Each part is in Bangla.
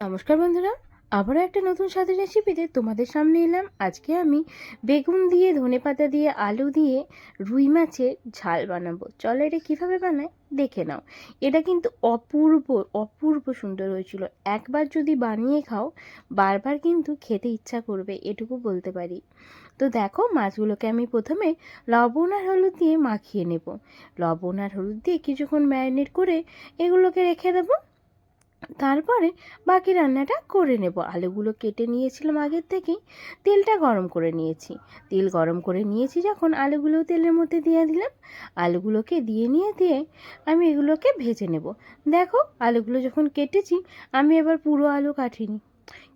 নমস্কার বন্ধুরা, আবারও একটা নতুন স্বাদের রেসিপিতে তোমাদের সামনে এলাম। আজকে আমি বেগুন দিয়ে ধনেপাতা দিয়ে, আলু দিয়ে রুই মাছের ঝাল বানাবো। চলো এটা কীভাবে বানায় দেখে নাও। এটা কিন্তু অপূর্ব অপূর্ব সুন্দর হয়েছিল। একবার যদি বানিয়ে খাও, বারবার কিন্তু খেতে ইচ্ছা করবে, এটুকু বলতে পারি। তো দেখো, মাছগুলোকে আমি প্রথমে লবণ আর হলুদ দিয়ে মাখিয়ে নেব। লবণ আর হলুদ দিয়ে কিছুক্ষণ ম্যারিনেট করে এগুলোকে রেখে দেবো। তারপরে বাকি রান্নাটা করে নেব। আলুগুলো কেটে নিয়েছিলাম আগের থেকেই। তেলটা গরম করে নিয়েছি। তেল গরম করে নিয়েছি যখন আলুগুলো তেলের মধ্যে দিয়ে দিলাম। আলুগুলোকে দিয়ে নিয়ে দিয়ে আমি এগুলোকে ভেজে নেব। দেখো আলুগুলো যখন কেটেছি, আমি এবার পুরো আলু কাটিনি।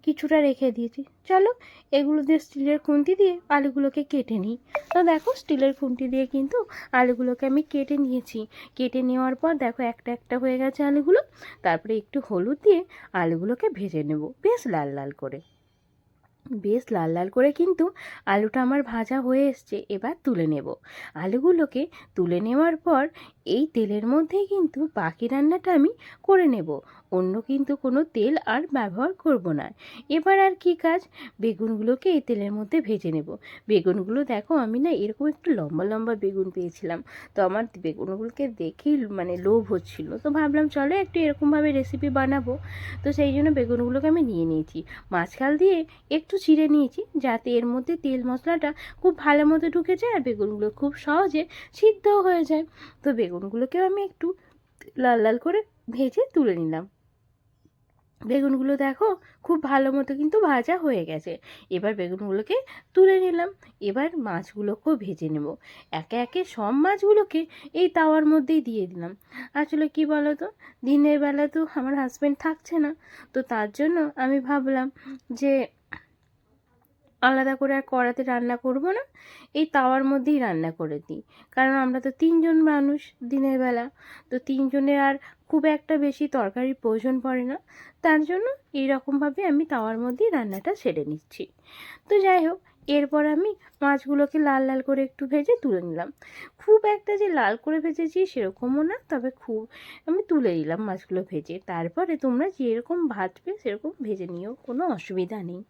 কিছুটা রেখে দিয়েছি। চলো এগুলো দিয়ে স্টিলের খুন্তি দিয়ে আলুগুলোকে কেটে নিই। তো দেখো স্টিলের খুঁটি দিয়ে কিন্তু আলুগুলোকে আমি কেটে নিয়েছি। কেটে নেওয়ার পর দেখো একটা একটা হয়ে গেছে আলুগুলো। তারপরে একটু হলুদ দিয়ে আলুগুলোকে ভেজে নেব। বেশ লাল লাল করে। বেশ লাল লাল করে কিন্তু আলুটা আমার ভাজা হয়ে এসছে, এবার তুলে নেব। আলুগুলোকে তুলে নেওয়ার পর এই তেলের মধ্যেই কিন্তু বাকি রান্নাটা আমি করে নেব। অন্য কিন্তু কোনো তেল আর ব্যবহার করব না। এবার আর কি কাজ? বেগুনগুলোকে এই তেলের মধ্যে ভেজে নেব। বেগুনগুলো দেখো, আমি না এরকম একটু লম্বা লম্বা বেগুন পেয়েছিলাম। তো আমার বেগুনগুলোকে দেখেই মানে লোভ হচ্ছিল। তো ভাবলাম, চলো একটু এরকমভাবে রেসিপি বানাবো। তো সেই জন্য বেগুনগুলোকে আমি নিয়ে নিয়েছি। মাঝখাল দিয়ে একটু চিড়ে নিয়েছি যাতে এর মধ্যে তেল মশলাটা খুব ভালো মতো ঢুকে যায় আর বেগুনগুলো খুব সহজে সিদ্ধও হয়ে যায়। তো বেগুনগুলোকেও আমি একটু লাল লাল করে ভেজে তুলে নিলাম। বেগুনগুলো দেখো খুব ভালো মতো কিন্তু ভাজা হয়ে গেছে। এবার বেগুনগুলোকে তুলে নিলাম। এবার মাছগুলোকেও ভেজে নেব। একে একে সব মাছগুলোকে এই তাওয়ার মধ্যেই দিয়ে দিলাম। আসলে কি বলো তো দিনের বেলা তো আমার হাজব্যান্ড থাকছে না। তো তার জন্য আমি ভাবলাম যে আলাদা করে আর কড়াতে রান্না করব না। এই তাওয়ার মধ্যেই রান্না করে দিই। কারণ আমরা তো তিনজন মানুষ দিনের বেলা। তো তিনজনের আর খুব একটা বেশি তরকারির প্রয়োজন পড়ে না। তার জন্য এই রকমভাবে আমি তাওয়ার মধ্যেই রান্নাটা সেরে নিচ্ছি। তো যাই হোক, এরপর আমি মাছগুলোকে লাল লাল করে একটু ভেজে তুলে নিলাম। খুব একটা যে লাল করে ভেজেছি সেরকমও না, তবে খুব আমি তুলে নিলাম মাছগুলো ভেজে। তারপরে তোমরা যেরকম ভাজবে সেরকম ভেজে নিও, কোনো অসুবিধা নেই।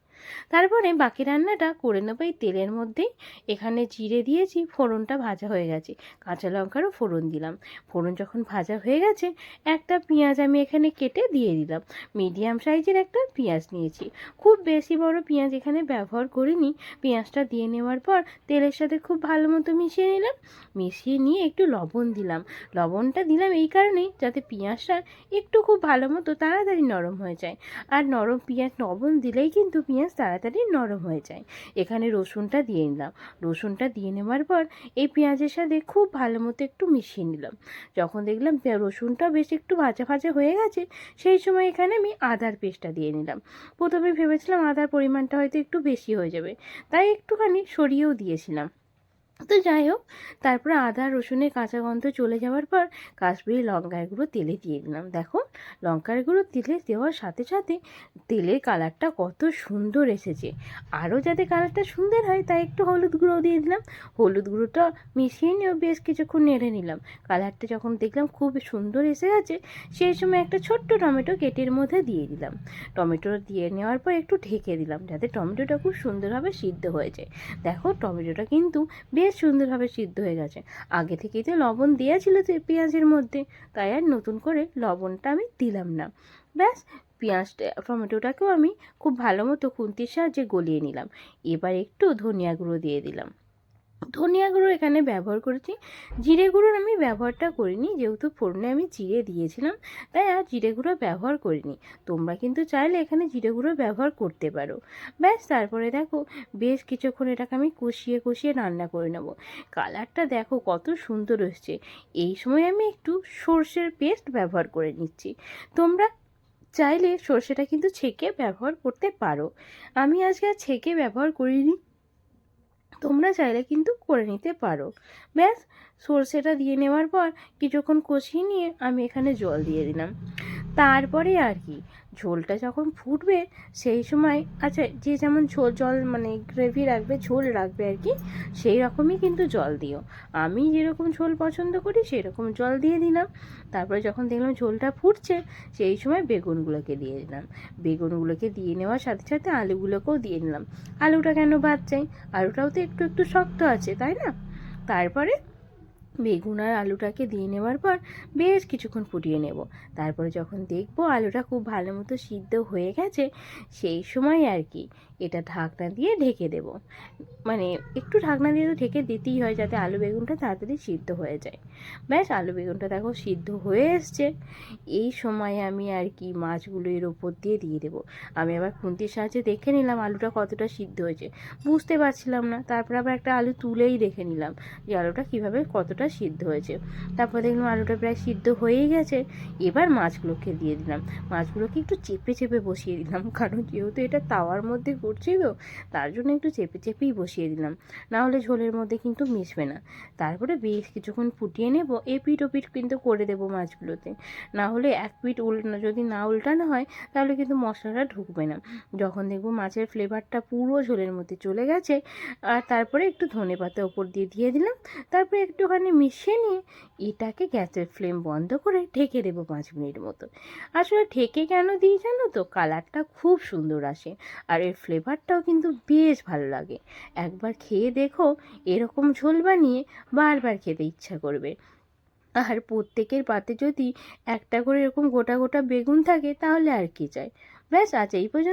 তারপরে বাকি রান্নাটা করে নেব এই তেলের মধ্যেই। এখানে জিরে দিয়েছি, ফোড়নটা ভাজা হয়ে গেছে। কাঁচা লঙ্কারও ফোড়ন দিলাম। ফোড়ন যখন ভাজা হয়ে গেছে, একটা পেঁয়াজ আমি এখানে কেটে দিয়ে দিলাম। মিডিয়াম সাইজের একটা পেঁয়াজ নিয়েছি। খুব বেশি বড় পেঁয়াজ এখানে ব্যবহার করিনি। পেঁয়াজটা দিয়ে নেওয়ার পর তেলের সাথে খুব ভালো মতো মিশিয়ে নিলাম। মিশিয়ে নিয়ে একটু লবণ দিলাম। লবণটা দিলাম এই কারণেই যাতে পেঁয়াজটা একটু খুব ভালো মতো তাড়াতাড়ি নরম হয়ে যায়। আর নরম পেঁয়াজ লবণ দিলেই কিন্তু পেঁয়াজ তাড়াতাড়ি নরম হয়ে যায়। এখানে রসুনটা দিয়ে নিলাম। রসুনটা দিয়ে নেওয়ার পর এই পেঁয়াজের সাথে খুব ভালো মতো একটু মিশিয়ে নিলাম। যখন দেখলাম রসুনটা বেশ একটু ভাজা ভাজা হয়ে গেছে, সেই সময় এখানে আমি আদার পেস্টটা দিয়ে নিলাম। প্রথমে ভেবেছিলাম আদার পরিমাণটা হয়তো একটু বেশি হয়ে যাবে, তাই একটুখানি সরিয়েও দিয়েছিলাম। তো যাই হোক, তারপরে আদা, রসুনের কাঁচা গন্ধ চলে যাওয়ার পর কাশ্মীরি লঙ্কার গুঁড়ো তেলে দিয়ে দিলাম। দেখো, লঙ্কার গুঁড়ো তেলে দেওয়ার সাথে সাথে তেলের কালারটা কত সুন্দর এসেছে। আরও যাতে কালারটা সুন্দর হয়, তাই একটু হলুদ গুঁড়ো দিয়ে দিলাম। হলুদ গুঁড়োটা মিশিয়ে নিয়েও বেশ কিছুক্ষণ নেড়ে নিলাম। কালারটা যখন দেখলাম খুব সুন্দর এসে গেছে, সেই সময় একটা ছোট্ট টমেটো কেটের মধ্যে দিয়ে দিলাম। টমেটো দিয়ে নেওয়ার পর একটু ঢেকে দিলাম, যাতে টমেটোটা খুব সুন্দরভাবে সিদ্ধ হয়ে যায়। দেখো, টমেটোটা কিন্তু বেশ সুন্দরভাবে সিদ্ধ হয়ে গেছে। আগে থেকেই তো লবণ দেওয়া ছিল তো পেঁয়াজের মধ্যে। তাই আর নতুন করে লবণটা আমি দিলাম না। ব্যাস, পেঁয়াজটা, টমেটোটাকেও আমি খুব ভালো মতো খুন্তির সাহায্যে গলিয়ে নিলাম। এবার একটু ধনিয়া গুঁড়ো দিয়ে দিলাম। ধনিয়া গুঁড়ো এখানে ব্যবহার করেছি। জিরে গুঁড়োর আমি ব্যবহারটা করিনি, যেহেতু ফোড়নে আমি জিরে দিয়েছিলাম, তাই আর জিরে গুঁড়ো ব্যবহার করিনি। তোমরা কিন্তু চাইলে এখানে জিরে গুঁড়ো ব্যবহার করতে পারো। ব্যাস, তারপরে দেখো, বেশ কিছুক্ষণ এটাকে আমি কষিয়ে কষিয়ে রান্না করে নেব। কালারটা দেখো কত সুন্দর এসছে। এই সময় আমি একটু সর্ষের পেস্ট ব্যবহার করে নিচ্ছি। তোমরা চাইলে সর্ষেটা কিন্তু ছেঁকে ব্যবহার করতে পারো। আমি আজকে আর ছেঁকে ব্যবহার করিনি। তোমরা চাইলে কিন্তু করে নিতে পারো। ব্যাস, সর্ষেটা দিয়ে নেওয়ার পর কিছুক্ষণ কষিয়ে নিয়ে আমি এখানে জল দিয়ে দিলাম। তারপরে আর কি ঝোলটা যখন ফুটবে, সেই সময় আচ্ছা যে যেমন ঝোল, জল মানে গ্রেভি রাখবে, ঝোল রাখবে আর কি, সেই রকমই কিন্তু জল দিও। আমি যেরকম ঝোল পছন্দ করি সেই রকম জল দিয়ে দিলাম। তারপরে যখন দেখলাম ঝোলটা ফুটছে, সেই সময় বেগুনগুলোকে দিয়ে দিলাম। বেগুনগুলোকে দিয়ে নেওয়ার সাথে সাথে আলুগুলোকেও দিয়ে নিলাম। আলুটা কেন বাদ চাই আলুটাও তো একটু একটু শক্ত আছে, তাই না? তারপরে বেগুন আর আলুটাকে দিয়ে নেওয়ার পর বেশ কিছুক্ষণ ফুটিয়ে নেব। তারপরে যখন দেখব আলুটা খুব ভালো মতো সিদ্ধ হয়ে গেছে, সেই সময় আর কি। এটা ঢাকনা দিয়ে ঢেকে দেব। মানে একটু ঢাকনা দিয়ে তো ঢেকে দিতেই হয় যাতে আলু বেগুনটা তাড়াতাড়ি সিদ্ধ হয়ে যায়। ব্যাস, আলু বেগুনটা দেখো সিদ্ধ হয়ে এসছে। এই সময় আমি আর কি মাছগুলো এর ওপর দিয়ে দিয়ে দেবো। আমি আবার খুন্তির সাহায্যে দেখে নিলাম আলুটা কতটা সিদ্ধ হয়েছে। বুঝতে পারছিলাম না। তারপর আবার একটা আলু তুলেই দেখে নিলাম যে আলুটা কীভাবে কতটা সিদ্ধ হয়েছে। তারপর দেখলাম আলুটা প্রায় সিদ্ধ হয়েই গেছে। এবার মাছগুলোকে দিয়ে দিলাম। মাছগুলোকে একটু চেপে চেপে বসিয়ে দিলাম। কারণ যেহেতু এটা তাওয়ার মধ্যে করছি তো, তার জন্য একটু চেপে চেপেই বসিয়ে দিলাম। না হলে ঝোলের মধ্যে কিন্তু মিশবে না। তারপরে বেশ কিছুক্ষণ ফুটিয়ে নেব এপিট ওপিট কিন্তু করে দেবো মাছগুলোতে। না হলে এক পিঠ উল যদি না উল্টানো হয়, তাহলে কিন্তু মশলাটা ঢুকবে না। যখন দেখব মাছের ফ্লেভারটা পুরো ঝোলের মধ্যে চলে গেছে, আর তারপরে একটু ধনে পাতা ওপর দিয়ে দিয়ে দিলাম, তারপরে একটুখানি মিশিয়ে নিয়ে এটাকে গ্যাসের ফ্লেম বন্ধ করে ঢেকে দেবো পাঁচ মিনিট মতো। আসলে ঢেকে কেন দিই জানো তো? কালারটা খুব সুন্দর আসে, আর এর ফ্লেভারটাও কিন্তু বেশ ভালো লাগে। একবার খেয়ে দেখো, এরকম ঝোল বানিয়ে বারবার খেতে ইচ্ছা করবে। আর প্রত্যেকের পাতে যদি একটা করে এরকম গোটা গোটা বেগুন থাকে, তাহলে আর কি চাই? ব্যাস, আজ এই পর্যন্ত।